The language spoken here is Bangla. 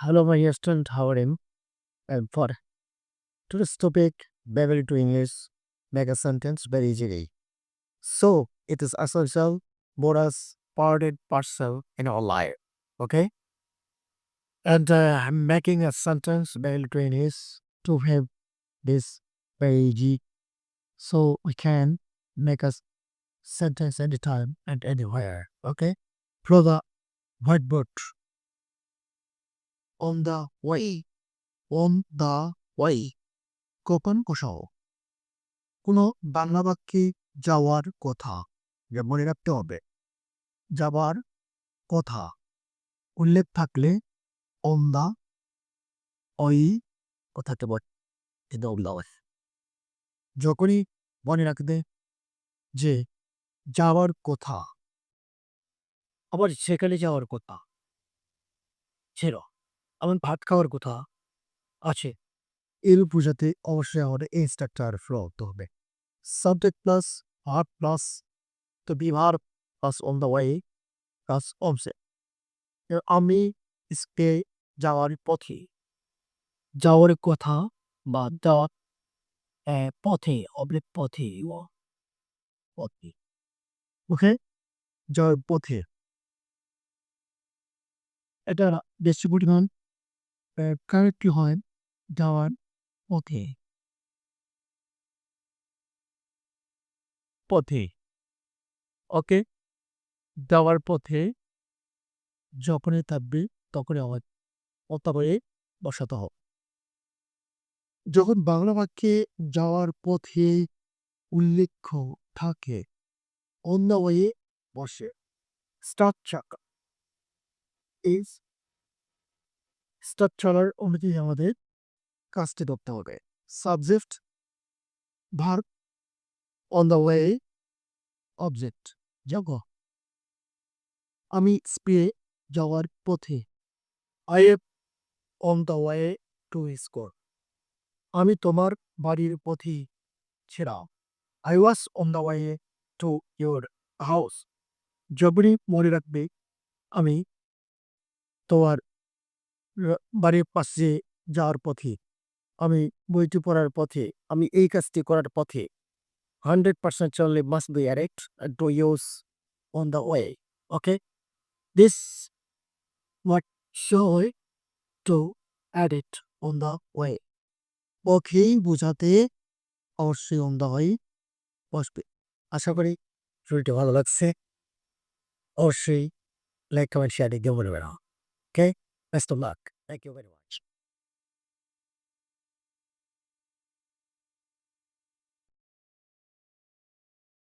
Hello, my student. How are you? And for today's topic, Beverly to English, make a sentence very easily. So it is essential for us parted parcel in our life. Okay? And uh, I'm making a sentence very to English to have this very easy. So we can make a sentence anytime and anywhere. Okay? Through the whiteboard. On the way. on the way. কোপন কোষাও কোনো বাংলা বাক্যে যাওয়ার কথা মনে রাখতে হবে। যাবার কথা উল্লেখ থাকলে অন দা ওই কথাতে বল যখনই মনে রাখবে যে যাওয়ার কথা, আবার সেখানে যাওয়ার কথা ছিল আমার ভাত খাওয়ার কথা আছে। এর বোঝাতে অবশ্যই আমাদের এই ফ্লো হতে হবে। Subject plus verb plus to be verb plus on the way plus object আমি স্পে যাওয়ার পথে, যাওয়ার কথা বা যাওয়ার পথে অবলিক পথে পথে। ওকে যাওয়ার পথে। এটা বেশি পরিমাণ কারেক্টলি হয় যাওয়ার পথে। পথে। ওকে যাওয়ার পথে যখনই থাকবে তখনই আমার করে বসাতে হবে। যখন বাংলা বাক্যে যাওয়ার পথে উল্লেখ থাকে অন্য বসে। স্ট্রাকচার স্ট্রাকচারার অনুযায়ী আমাদের কাজটি ধরতে হবে। Subject verb on the way object যাব আমি স্পে যাওয়ার পথে I if on the way to school আমি তোমার বাড়ির পথে ছিলাম I was on the way to your house যখনই মনে রাখবে, আমি তোমার বাড়ির পাশে যাওয়ার পথে, আমি বইটি পড়ার পথে, আমি এই কাজটি করার পথে হান্ড্রেড পার্সেন্ট চললে must be erect to use on the way okay this what show to add it on the way. পথেই বোঝাতে অবশ্যই অন দ্য ওয়ে বসবে। আশা করি শরীরটা ভালো লাগছে। অবশ্যই লাইক কমেন্ট শেয়ার দিয়ে মনে বেড়া ওকে Best of luck. Thank you very much.